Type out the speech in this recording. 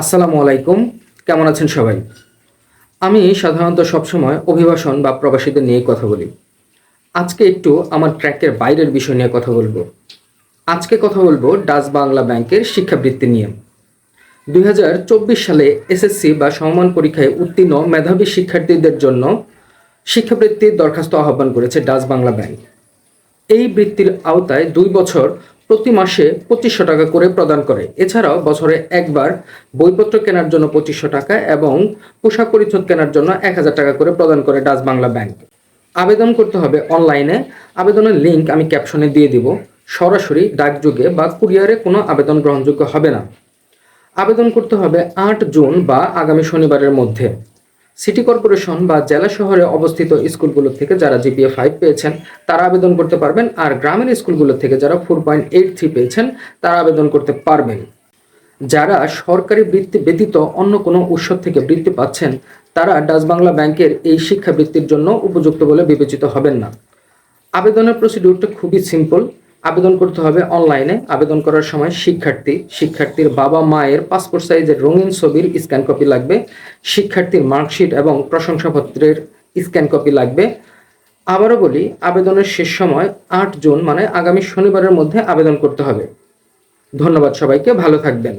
আসসালামু আলাইকুম। কেমন আছেন সবাই? আমি সাধারণত সবসময় অভিবাসন বা প্রবাসীদের নিয়ে কথা বলি। আজকে একটু আমার ট্র্যাকের বাইরের বিষয় নিয়ে কথা বলব। আজকে কথা বলব ডাচ বাংলা ব্যাংকের শিক্ষাবৃত্তি নিয়ে। দুই হাজার চব্বিশ সালে এসএসসি বা সমমান পরীক্ষায় উত্তীর্ণ মেধাবী শিক্ষার্থীদের জন্য শিক্ষাবৃত্তির দরখাস্ত আহ্বান করেছে ডাচ বাংলা ব্যাংক। এই বৃত্তির আওতায় দুই বছর প্রতি মাসে পঁচিশশো টাকা করে প্রদান করে। এছাড়াও বছরে একবার বইপত্র কেনার জন্য পঁচিশশো টাকা এবং পোশাক পরিচ্ছদ কেনার জন্য এক হাজার টাকা করে প্রদান করে ডাচ বাংলা ব্যাংক। আবেদন করতে হবে অনলাইনে। আবেদনের লিংক আমি ক্যাপশনে দিয়ে দিব। সরাসরি ডাকযোগে বা কুরিয়ারে কোনো আবেদন গ্রহণযোগ্য হবে না। আবেদন করতে হবে আট জুন বা আগামী শনিবারের মধ্যে। সিটি কর্পোরেশন বা জেলা শহরে অবস্থিত স্কুলগুলো থেকে যারা জিপিএ ফাইভ পেয়েছেন, তারা আবেদন করতে পারবেন। আর গ্রামের স্কুলগুলো থেকে যারা ফোর পয়েন্ট এইট থ্রি পেয়েছেন, তারা আবেদন করতে পারবেন। যারা সরকারি বৃত্তি ব্যতীত অন্য কোনো উৎস থেকে বৃত্তি পাচ্ছেন, তারা ডাচ বাংলা ব্যাংকের এই শিক্ষাবৃত্তির জন্য উপযুক্ত বলে বিবেচিত হবেন না। আবেদনের প্রসিডিউরটা খুবই সিম্পল। আবেদন করতে হবে অনলাইনে। আবেদন করার সময় শিক্ষার্থী, শিক্ষার্থীর বাবা মায়ের পাসপোর্ট সাইজের রঙিন ছবির স্ক্যান কপি লাগবে। শিক্ষার্থীর মার্কশিট এবং প্রশংসাপত্রের স্ক্যান কপি লাগবে। আবারও বলি, আবেদনের শেষ সময় আট জুন মানে আগামী শনিবারের মধ্যে আবেদন করতে হবে। ধন্যবাদ সবাইকে, ভালো থাকবেন।